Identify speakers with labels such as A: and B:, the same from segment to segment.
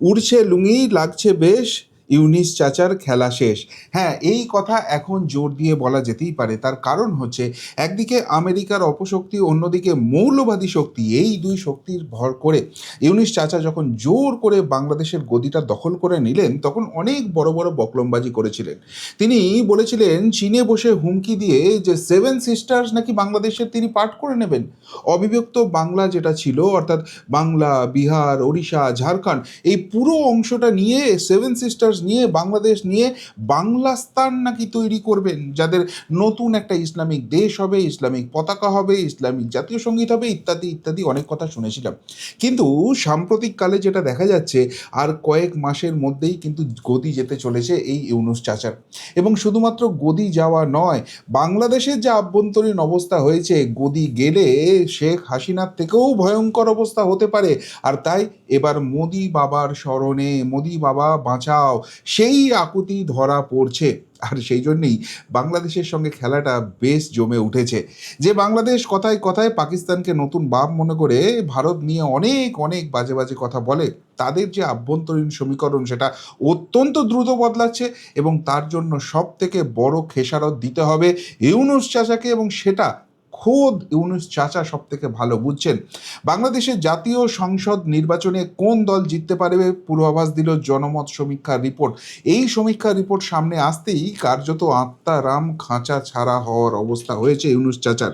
A: উড়ছে লুঙি লাগছে বেশ। ইউনিস চাচার খেলা শেষ। হ্যাঁ এই কথা এখন জোর দিয়ে বলা যেতেই পারে। তার কারণ হচ্ছে, একদিকে আমেরিকার অপশক্তি, অন্যদিকে মৌলবাদী শক্তি, এই দুই শক্তির ভর করে ইউনিস চাচা যখন জোর করে বাংলাদেশের গদিটা দখল করে নিলেন, তখন অনেক বড় বড় বকলমবাজি করেছিলেন। তিনি বলেছিলেন, চীনে বসে হুমকি দিয়ে যে সেভেন সিস্টার্স নাকি বাংলাদেশের তিনি পাঠ করে নেবেন। অবিভক্ত বাংলা যেটা ছিল, অর্থাৎ বাংলা, বিহার, ওড়িশা, ঝাড়খণ্ড, এই পুরো অংশটা নিয়ে সেভেন সিস্টার্স নিয়ে, বাংলাদেশ নিয়ে বাংলাস্তান নাকি তৈরি করবেন, যাদের নতুন একটা ইসলামিক দেশ হবে, ইসলামিক পতাকা হবে, ইসলামিক জাতীয় সংগীত হবে, ইত্যাদি ইত্যাদি অনেক কথা শুনেছিলাম। কিন্তু সাম্প্রতিককালে যেটা দেখা যাচ্ছে, আর কয়েক মাসের মধ্যেই কিন্তু গদি যেতে চলেছে এই ইউনুস চাচার। এবং শুধুমাত্র গদি যাওয়া নয় বাংলাদেশের যে আভ্যন্তরীণ অবস্থা হয়েছে, গদি গেলে শেখ হাসিনার থেকেও ভয়ঙ্কর অবস্থা হতে পারে। আর তাই এবার মোদি বাবার স্মরণে, মোদি বাবা বাঁচাও সেই আকুতি ধরা পড়ছে। আর সেই জন্যেই বাংলাদেশের সঙ্গে খেলাটা বেশ জমে উঠেছে। যে বাংলাদেশ কথায় কথায় পাকিস্তানকে নতুন বাপ মনে করে ভারত নিয়ে অনেক অনেক বাজে বাজে কথা বলে, তাদের যে আভ্যন্তরীণ সমীকরণ সেটা অত্যন্ত দ্রুত বদলাচ্ছে এবং তার জন্য সব থেকে বড় খেসারত দিতে হবে ইউনুস চাচাকে এবং সেটা খোদ ইউনুস চাচা সব থেকে ভালো, বুঝছেন? বাংলাদেশের জাতীয় সংসদ নির্বাচনে কোন দল জিততে পারবে পূর্বাভাস দিল জনমত সমীক্ষার রিপোর্ট। এই সমীক্ষা রিপোর্ট সামনে আসতেই কার্যত আত্মারাম খাঁচা ছাড়া হওয়ার অবস্থা হয়েছে ইউনুস চাচার।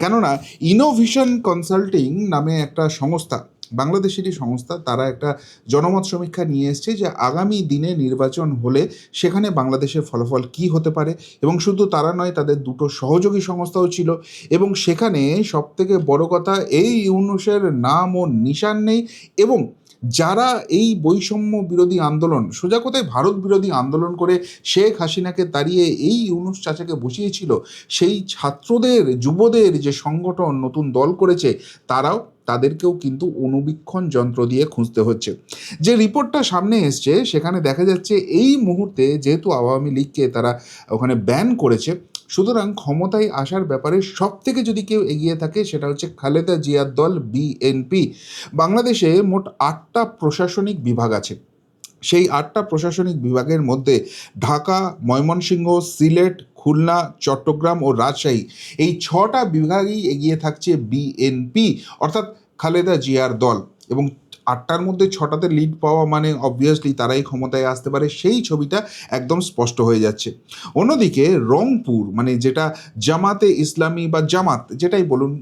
A: কেননা ইনোভিশন কনসাল্টিং নামে একটা সংস্থা বাংলাদেশেরই সংস্থা, তারা একটা জনমত সমীক্ষা নিয়ে এসছে যে আগামী দিনে নির্বাচন হলে সেখানে বাংলাদেশের ফলাফল কি হতে পারে এবং শুধু তারা নয়, তাদের দুটো সহযোগী সংস্থাও ছিল এবং সেখানে সবথেকে বড় কথা, এই ইউনুসের নাম ও নিশান নেই এবং যারা এই বৈষম্য বিরোধী আন্দোলন, সোজা কথায় ভারত বিরোধী আন্দোলন করে শেখ হাসিনাকে তাড়িয়ে এই ইউনুস চাচাকে বসিয়েছিল, সেই ছাত্রদের, যুবদের যে সংগঠন নতুন দল করেছে, তারাও তাদেরকেও কিন্তু অনুবীক্ষণ যন্ত্র দিয়ে খুঁজতে হচ্ছে। যে রিপোর্টটা সামনে এসছে, সেখানে দেখা যাচ্ছে এই মুহূর্তে যেহেতু আওয়ামী লীগকে তারা ওখানে ব্যান করেছে সুতরাং ক্ষমতায় আসার ব্যাপারে সব থেকে যদি কেউ এগিয়ে থাকে সেটা হচ্ছে খালেদা জিয়ার দল বিএনপি বাংলাদেশে মোট আটটা প্রশাসনিক বিভাগ আছে। সেই আটটা প্রশাসনিক বিভাগের মধ্যে ঢাকা, ময়মনসিংহ, সিলেট, খুলনা, চট্টগ্রাম ও রাজশাহী এই ছটা বিভাগই এগিয়ে থাকছে বিএনপি অর্থাৎ খালেদা জিয়ার দল। এবং আটটার মধ্যে ছটাতে লিড পাওয়া মানে অবভিয়াসলি তারাই ক্ষমতায় আসতে পারে, সেই ছবিটা একদম স্পষ্ট হয়ে যাচ্ছে। অন্যদিকে রংপুর মানে যেটা জামাতে ইসলামী বা জামাত, যেটাই বলুন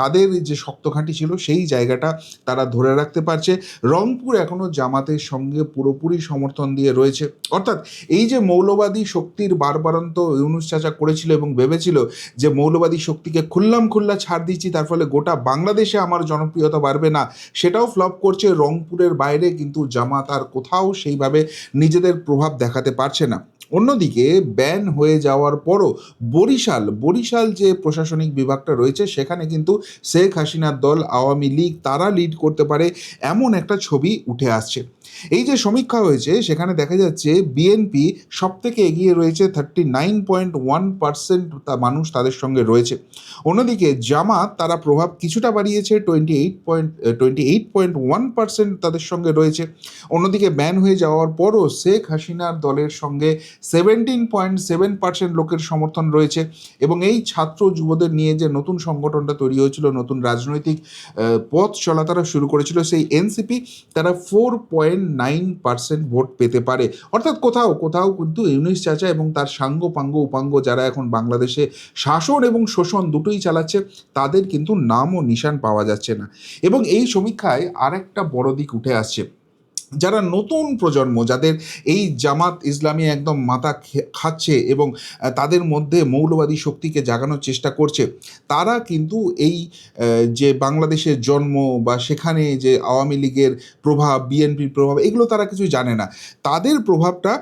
A: তাদের যে শক্ত ঘাঁটি ছিল সেই জায়গাটা তারা ধরে রাখতে পারছে। রংপুর এখনও জামাতের সঙ্গে পুরোপুরি সমর্থন দিয়ে রয়েছে। অর্থাৎ এই যে মৌলবাদী শক্তির বারবারন্ত ইউনুস চাচা করেছিল এবং ভেবেছিল যে মৌলবাদী শক্তিকে খুল্লাম খুল্লা ছাড় দিচ্ছি, তার ফলে গোটা বাংলাদেশে আমার জনপ্রিয়তা বাড়বে না, সেটাও ফ্লপ করছে। রংপুরের বাইরে, কিন্তু জামাত আর কোথাও সেইভাবে নিজেদের প্রভাব দেখাতে পারছে না। অন্যদিকে, ব্যান হয়ে যাওয়ার পরও বরিশাল বরিশাল যে প্রশাসনিক বিভাগটা রয়েছে, সেখানে কিন্তু শেখ হাসিনার দল আওয়ামী লীগ, তারা লিড করতে পারে, এমন একটা ছবি উঠে আসছে। এই যে সমীক্ষা হয়েছে, সেখানে দেখা যাচ্ছে বিএনপি সব থেকে এগিয়ে রয়েছে thirty nine point one percent মানুষ তাদের সঙ্গে রয়েছে। অন্যদিকে জামাত তারা প্রভাব কিছুটা বাড়িয়েছে twenty eight point twenty eight point one percent তাদের সঙ্গে রয়েছে। অন্যদিকে ব্যান হয়ে যাওয়ার পরও শেখ হাসিনার দলের সঙ্গে সেভেন্টিন পয়েন্ট সেভেন পার্সেন্ট লোকের সমর্থন রয়েছে এবং এই ছাত্র যুবদের নিয়ে যে নতুন সংগঠনটা তৈরি হয়েছিল, নতুন রাজনৈতিক পথ চলা তারা শুরু করেছিল, সেই এনসিপি তারা four point nine percent vote পেতে পারে। অর্থাৎ কোথাও কোথাও কিন্তু ইউনিস চাচা এবং তার সাঙ্গ পাঙ্গ উপাঙ্গ যারা এখন বাংলাদেশে শাসন এবং শোষণ দুটোই চালাচ্ছে, তাদের কিন্তু নাম ও নিশান পাওয়া যাচ্ছে না। এবং এই সমীক্ষায় আরেকটা বড় দিক উঠে আসছে। যারা নতুন প্রজন্ম, যাদের এই জামাত ইসলামী একদম মাথা খাচ্ছে এবং তাদের মধ্যে মৌলবাদী শক্তিকে জাগানোর চেষ্টা করছে, তারা কিন্তু এই যে বাংলাদেশের জন্ম বা সেখানে যে আওয়ামী লীগের প্রভাব, বিএনপির প্রভাব, এগুলো তারা কিছু জানে না। তাদের প্রভাবটা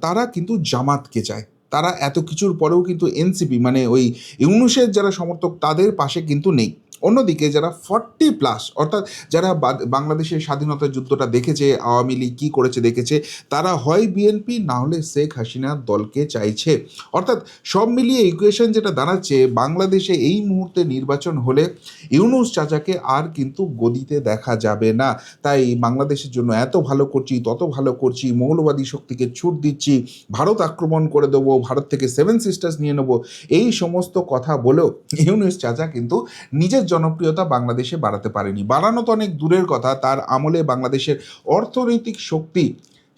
A: তারা কিন্তু জামাতকে চায়। তারা এত কিছুর পরেও কিন্তু এনসিপি মানে ওই ইউনুসের যারা সমর্থক, তাদের পাশে কিন্তু নেই। অন্যদিকে যারা ফর্টি প্লাস অর্থাৎ যারা বাংলাদেশের স্বাধীনতা যুদ্ধটা দেখেছে, আওয়ামী লীগ কী করেছে দেখেছে, তারা হয় বিএনপি না হলে শেখ হাসিনার দলকে চাইছে। অর্থাৎ সব মিলিয়ে ইকুয়েশন যেটা দাঁড়াচ্ছে, বাংলাদেশে এই মুহূর্তে নির্বাচন হলে ইউনুস চাচাকে আর কিন্তু গদিতে দেখা যাবে না। তাই বাংলাদেশের জন্য এত ভালো করছি, তত ভালো করছি, মৌলবাদী শক্তিকে ছুট দিচ্ছি, ভারত আক্রমণ করে দেবো, ভারত থেকে সেভেন সিস্টার্স নিয়ে নেব, এই সমস্ত কথা বলেও ইউনুস চাচা কিন্তু নিজের জনপ্রিয়তা বাংলাদেশে বাড়াতে পারেনি। বাড়ানো তো অনেক দূরের কথা তার আমলে বাংলাদেশের অর্থনৈতিক শক্তি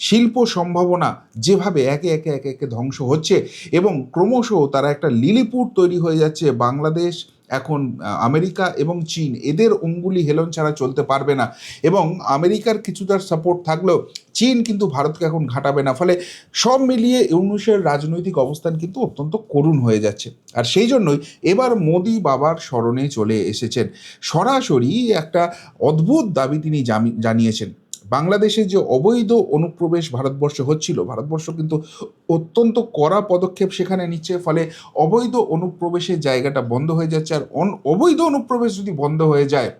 A: শিল্প সম্ভাবনা যেভাবে একে একে একে একে ধ্বংস হচ্ছে এবং ক্রমশ তারা একটা লিলিপুট তৈরি হয়ে যাচ্ছে। বাংলাদেশ, এখন আমেরিকা এবং চীন, এদের অঙ্গুলি হেলন ছাড়া চলতে পারবে না এবং আমেরিকার কিছুটা সাপোর্ট থাকলেও চীন কিন্তু ভারতকে এখন ঘাটাবে না। ফলে সব মিলিয়ে ইউনুসের রাজনৈতিক অবস্থান কিন্তু অত্যন্ত করুণ হয়ে যাচ্ছে। আর সেই জন্যই এবার মোদি বাবার স্মরণে চলে এসেছেন। সরাসরি একটা অদ্ভুত দাবি তিনি জানিয়েছেন। বাংলাদেশে যে অবৈধ অনুপ্রবেশ ভারতবর্ষে হচ্ছিল, ভারতবর্ষ কিন্তু অত্যন্ত কড়া পদক্ষেপ সেখানে নিচ্ছে, ফলে অবৈধ অনুপ্রবেশের জায়গাটা বন্ধ হয়ে যাচ্ছে। আর অবৈধ অনুপ্রবেশ যদি বন্ধ হয়ে যায়,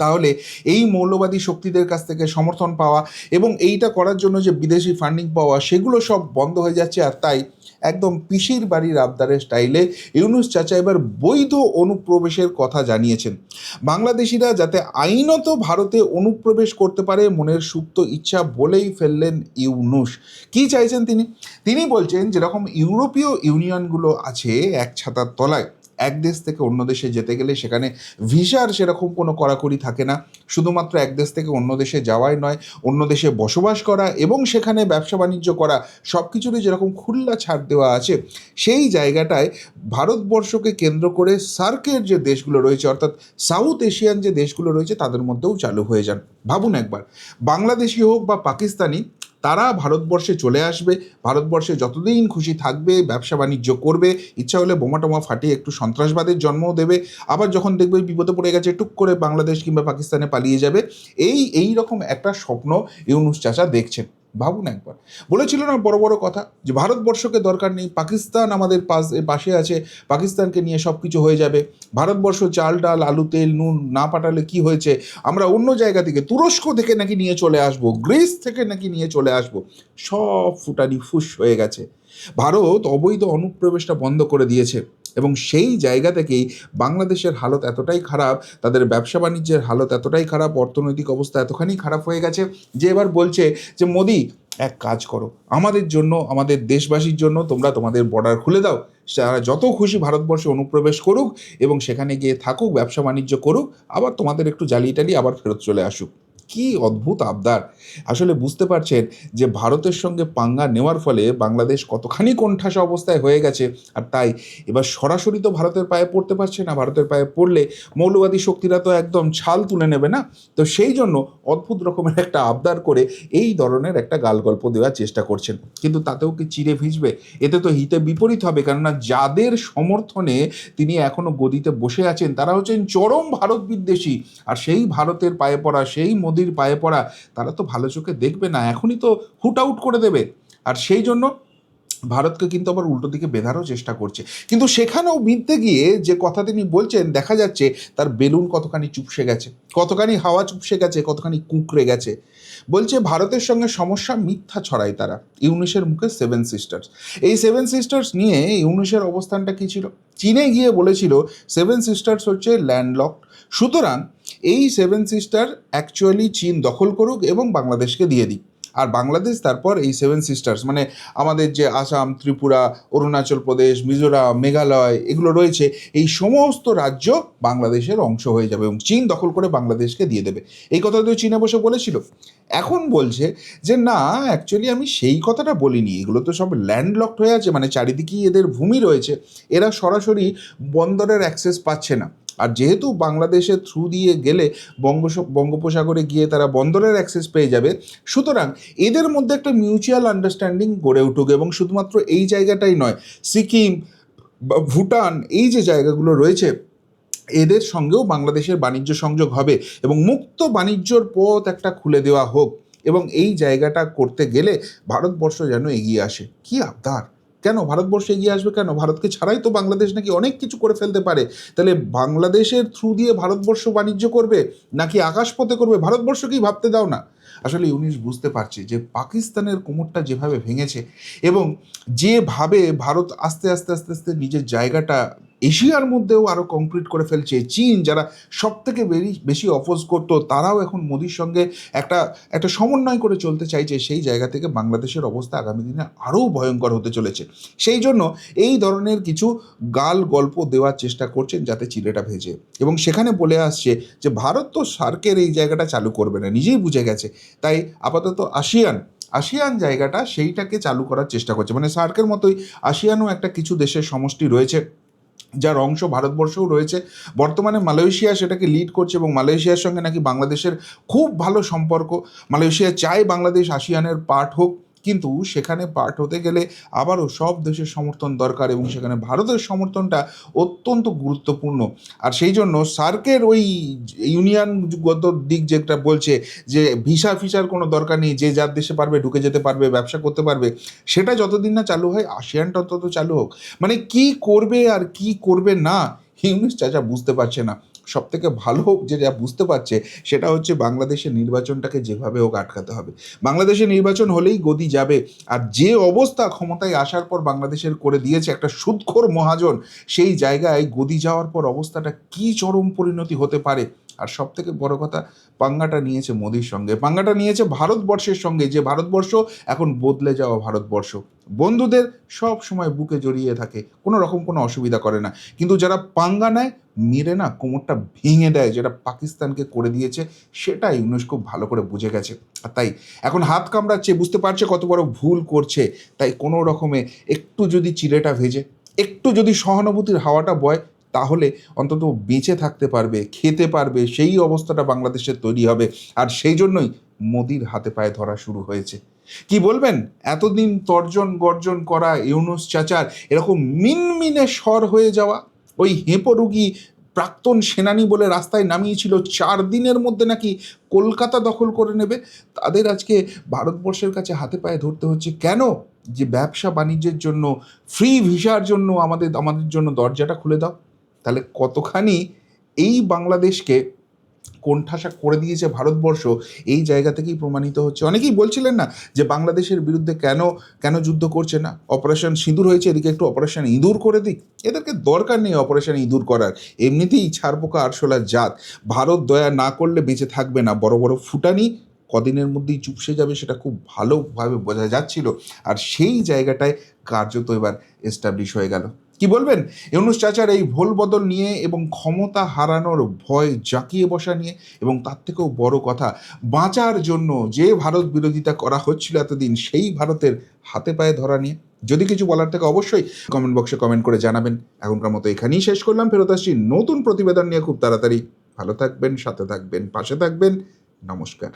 A: তাহলে এই মৌলবাদী শক্তিদের কাছ থেকে সমর্থন পাওয়া এবং এইটা করার জন্য যে বিদেশি ফান্ডিং পাওয়া, সেগুলো সব বন্ধ হয়ে যাচ্ছে। আর তাই একদম পিসির বাড়ির আবদারের স্টাইলে ইউনুস চাচা এবার বৈধ অনুপ্রবেশের কথা জানিয়েছেন। বাংলাদেশিরা যাতে আইনত ভারতে অনুপ্রবেশ করতে পারে মনের সুপ্ত ইচ্ছা বলেই ফেললেন ইউনুস। কি চাইছেন তিনি? তিনি বলছেন, যেরকম ইউরোপীয় ইউনিয়নগুলো আছে এক ছাতার তলায় এক দেশ থেকে অন্য দেশে যেতে গেলে সেখানে ভিসার সেরকম কোনো কড়াকড়ি থাকে না। শুধুমাত্র এক দেশ থেকে অন্য দেশে যাওয়াই নয়, অন্য দেশে বসবাস করা এবং সেখানে ব্যবসা বাণিজ্য করা সব কিছুরই যেরকম খুল্লা ছাড় দেওয়া আছে, সেই জায়গাটায় ভারতবর্ষকে কেন্দ্র করে সার্কের যে দেশগুলো রয়েছে, অর্থাৎ সাউথ এশিয়ান যে দেশগুলো রয়েছে, তাদের মধ্যেও চালু হয়ে যান। ভাবুন একবার, বাংলাদেশি হোক বা পাকিস্তানি তারা ভারতবর্ষে চলে আসবে, ভারতবর্ষে যতদিন খুশি থাকবে, ব্যবসা বাণিজ্য করবে, ইচ্ছা হলে বোমা টোমা ফাটিয়ে একটু সন্ত্রাসবাদের জন্মও দেবে, আবার যখন দেখবে বিপদে পড়ে গেছে, টুক করে বাংলাদেশ কিংবা পাকিস্তানে পালিয়ে যাবে, এই এই রকম একটা স্বপ্ন ইউনুস চাচা দেখছেন। ভাবুন একবার। বলেছিল না বড় বড় কথা যে ভারতবর্ষকে দরকার নেই, পাকিস্তান আমাদের পাশ পাশে আছে, পাকিস্তানকে নিয়ে সব কিছু হয়ে যাবে। ভারতবর্ষ চাল, ডাল, আলু, তেল, নুন না পাঠালে কি হয়েছে? আমরা অন্য জায়গা থেকে, তুরস্ক থেকে নাকি নিয়ে চলে আসব, গ্রিস থেকে নাকি নিয়ে চলে আসব, সব ফুটানি ফুস হয়ে গেছে। ভারত অবৈধ অনুপ্রবেশটা বন্ধ করে দিয়েছে। এবং সেই জায়গা থেকেই বাংলাদেশের হালত এতটাই খারাপ, তাদের ব্যবসা বাণিজ্যের হালত এতটাই খারাপ, অর্থনৈতিক অবস্থা এতখানি খারাপ হয়ে গেছে যে এবার বলছে যে, মোদি, এক কাজ করো। আমাদের জন্য, আমাদের দেশবাসীর জন্য তোমরা তোমাদের বর্ডার খুলে দাও। তারা যত খুশি ভারতবর্ষে অনুপ্রবেশ করুক এবং সেখানে গিয়ে থাকুক, ব্যবসা বাণিজ্য করুক, আবার তোমাদের একটু জ্বালিয়ে টালিয়ে আবার ফেরত চলে আসুক। কি অদ্ভুত আবদার। আসলে বুঝতে পারছেন যে ভারতের সঙ্গে পাঙ্গা নেওয়ার ফলে বাংলাদেশ কতখানি কোণঠাসা অবস্থায় হয়ে গেছে। আর তাই এবার সরাসরি তো ভারতের পায়ে পড়তে পারছে না। ভারতের পায়ে পড়লে মৌলবাদী শক্তিরা তো একদম ছাল তুলে নেবে না। তো সেই জন্য অদ্ভুত রকমের একটা আবদার করে এই ধরনের একটা গাল গল্প দেওয়ার চেষ্টা করছেন। কিন্তু তাতেও কি চিড়ে ভিজবে? এতে তো হিতে বিপরীত হবে। কেননা যাদের সমর্থনে তিনি এখনও গদিতে বসে আছেন, তারা হচ্ছেন চরম ভারত বিদ্বেষী। আর সেই ভারতের পায়ে পড়া সেই মোদির পায়ে পড়া, তারা তো ভালো চোখে দেখবে না, এখনই তো হুট আউট করে দেবে। আর সেই জন্য ভারতকে কিন্তু আবার উল্টো দিকে বেঁধারও চেষ্টা করছে। কিন্তু সেখানেও বিনতে গিয়ে যে কথা তিনি বলছেন, দেখা যাচ্ছে তার বেলুন কতখানি চুপসে গেছে, কতখানি হাওয়া চুপসে গেছে, কতখানি কুঁকড়ে গেছে। বলছে, ভারতের সঙ্গে সমস্যা মিথ্যা ছড়ায় তারা, ইউনিসের মুখে সেভেন সিস্টার্স এই সেভেন সিস্টার্স নিয়ে ইউনিসের অবস্থানটা কী ছিল? চীনে গিয়ে বলেছিল সেভেন সিস্টার্স হচ্ছে ল্যান্ডলক সুতরাং এই সেভেন সিস্টার অ্যাকচুয়ালি চীন দখল করুক এবং বাংলাদেশকে দিয়ে দিক। আর বাংলাদেশ, তারপর এই সেভেন সিস্টার্স মানে আমাদের যে আসাম, ত্রিপুরা, অরুণাচল প্রদেশ, মিজোরাম, মেঘালয়, এগুলো রয়েছে, এই সমস্ত রাজ্য বাংলাদেশের অংশ হয়ে যাবে এবং চীন দখল করে বাংলাদেশকে দিয়ে দেবে। এই কথা তো চীনে বসে বলেছিল। এখন বলছে যে, না অ্যাকচুয়ালি আমি সেই কথাটা বলিনি। এগুলো তো সব ল্যান্ডলকড হয়ে আছে মানে চারিদিকেই এদের ভূমি রয়েছে। এরা সরাসরি বন্দরের অ্যাক্সেস পাচ্ছে না। আর যেহেতু বাংলাদেশের থ্রু দিয়ে গেলে বঙ্গোস, বঙ্গোপসাগরে গিয়ে তারা বন্দরের অ্যাক্সেস পেয়ে যাবে, সুতরাং এদের মধ্যে একটা মিউচুয়াল আন্ডারস্ট্যান্ডিং গড়ে উঠুক এবং শুধুমাত্র এই জায়গাটাই নয়, সিকিম ভুটান, এই যে জায়গাগুলো রয়েছে, এদের সঙ্গেও বাংলাদেশের বাণিজ্য সংযোগ হবে এবং মুক্ত বাণিজ্যর পথ একটা খুলে দেওয়া হোক এবং এই জায়গাটা করতে গেলে ভারতবর্ষ যেন এগিয়ে আসে। কি আবদার? কেন ভারতবর্ষে এগিয়ে আসবে? কেন? ভারতকে ছাড়াই তো বাংলাদেশ নাকি অনেক কিছু করে ফেলতে পারে। তাহলে বাংলাদেশের থ্রু দিয়ে ভারতবর্ষ বাণিজ্য করবে নাকি আকাশপথে করবে? ভারতবর্ষকেই ভাবতে দাও না। আসলে ইউনিশ বুঝতে পারছে যে পাকিস্তানের কোমরটা যেভাবে ভেঙেছে এবং যেভাবে ভারত আস্তে আস্তে আস্তে আস্তে নিজের জায়গাটা এশিয়ার মধ্যেও আরও কংক্রিট করে ফেলছে চীন, যারা সব থেকে বেশি অপোজ করতো, তারাও এখন মোদির সঙ্গে একটা একটা সমন্বয় করে চলতে চাইছে। সেই জায়গা থেকে বাংলাদেশের অবস্থা আগামী দিনে আরও ভয়ঙ্কর হতে চলেছে। সেই জন্য এই ধরনের কিছু গাল গল্প দেওয়ার চেষ্টা করছেন যাতে চিলেটা ভেজে। এবং সেখানে বলে আসছে যে, ভারত তো সার্কের এই জায়গাটা চালু করবে না, নিজেই বুঝে গেছে। তাই আপাতত আসিয়ান আসিয়ান জায়গাটা সেইটাকে চালু করার চেষ্টা করছে। মানে সার্কের মতোই আসিয়ানও একটা কিছু দেশের সমষ্টি রয়েছে। যার অংশ ভারতবর্ষেও রয়েছে। বর্তমানে মালয়েশিয়া সেটাকে লিড করছে এবং মালয়েশিয়ার সঙ্গে নাকি বাংলাদেশের খুব ভালো সম্পর্ক। মালয়েশিয়া চায় বাংলাদেশ আসিয়ানের পার্ট হোক কিন্তু সেখানে পার্ট হতে গেলে আবারও সব দেশের সমর্থন দরকার এবং সেখানে ভারতের সমর্থনটা অত্যন্ত গুরুত্বপূর্ণ। আর সেই জন্য সার্কের ওই ইউনিয়নগত দিক যেটা বলছে যে ভিসা ফিসার কোনো দরকার নেই, যে যার দেশে পারবে ঢুকে যেতে পারবে, ব্যবসা করতে পারবে, সেটা যতদিন না চালু হয়, আসিয়ানটা তত চালু হোক। মানে কি করবে আর কি করবে না ইউনিস চাচা বুঝতে পারছে না। সব থেকে ভালো যেটা বুঝতে পারছে সেটা হচ্ছে বাংলাদেশের নির্বাচনটাকে যেভাবে হোক আটকাতে হবে। বাংলাদেশের নির্বাচন হলেই গদি যাবে আর যে অবস্থা ক্ষমতায় আসার পর বাংলাদেশের করে দিয়েছে একটা সুদখোর মহাজন সেই জায়গায় গদি যাওয়ার পর অবস্থাটা কি চরম পরিণতি হতে পারে আর সব থেকে বড় কথা, পাঙ্গাটা নিয়েছে মোদির সঙ্গে। পাঙ্গাটা নিয়েছে ভারতবর্ষের সঙ্গে, যে ভারতবর্ষ এখন বদলে যাওয়া ভারতবর্ষ। বন্ধুদের সব সময় বুকে জড়িয়ে থাকে, কোনো রকম কোনো অসুবিধা করে না। কিন্তু যারা পাঙ্গা নেয়, মেরে না কোমরটা ভেঙে দেয়, যেটা পাকিস্তানকে করে দিয়েছে সেটা ইউনুস খুব ভালো করে বুঝে গেছে। আর তাই, এখন হাত কামড়াচ্ছে, বুঝতে পারছে কত বড় ভুল করছে। তাই কোনো রকমে একটু যদি চিলেটা ভেজে, একটু যদি সহানুভূতির হাওয়াটা বয় তাহলে অন্তত বেঁচে থাকতে পারবে, খেতে পারবে, সেই অবস্থাটা বাংলাদেশের তৈরি হবে। আর সেই জন্যই মোদির হাতে পায়ে ধরা শুরু হয়েছে। কি বলবেন? এতদিন তর্জন গর্জন করা ইউনুস চাচার এরকম মিনমিনে স্বর হয়ে যাওয়া, ওই হেঁপো রুগী প্রাক্তন সেনানি বলে রাস্তায় নামিয়েছিল, চার দিনের মধ্যে নাকি কলকাতা দখল করে নেবে। তাদের আজকে ভারতবর্ষের কাছে হাতে পায়ে ধরতে হচ্ছে কেন? যে ব্যবসা বাণিজ্যের জন্য ফ্রি ভিসার জন্য আমাদের আমাদের জন্য দরজাটা খুলে দাও। তাহলে কতখানি এই বাংলাদেশকে কোণঠাসা করে দিয়েছে ভারতবর্ষ, এই জায়গা থেকেই প্রমাণিত হচ্ছে। অনেকেই বলছিলেন না যে বাংলাদেশের বিরুদ্ধে কেন কেন যুদ্ধ করছে না? অপারেশন সিঁদুর হয়েছে, এদিকে একটু অপারেশন ইঁদুর করে দিক। এদেরকে দরকার নেই অপারেশন ইঁদুর করার। এমনিতেই ছাড়পোকা আরশোলার জাত। ভারত দয়া না করলে বেঁচে থাকবে না। বড় বড় ফুটানি কদিনের মধ্যেই চুপসে যাবে সেটা খুব ভালোভাবে বোঝা যাচ্ছিল। আর সেই জায়গাটায় কার্যত এবার এস্টাবলিশ হয়ে গেল। কি বলবেন? ইউনুস চাচার এই ভোল বদল নিয়ে এবং ক্ষমতা হারানোর ভয় জাঁকিয়ে বসা নিয়ে এবং তার থেকেও বড় কথা, বাঁচার জন্য যে ভারত বিরোধিতা করা হচ্ছিল এতদিন সেই ভারতের হাতে পায়ে ধরা নিয়ে। যদি কিছু বলার থেকে অবশ্যই কমেন্ট বক্সে কমেন্ট করে জানাবেন। এখনকার মতো এখানেই শেষ করলাম। ফেরত আসছি নতুন প্রতিবেদন নিয়ে। খুব তাড়াতাড়ি। ভালো থাকবেন, সাথে থাকবেন, পাশে থাকবেন। নমস্কার।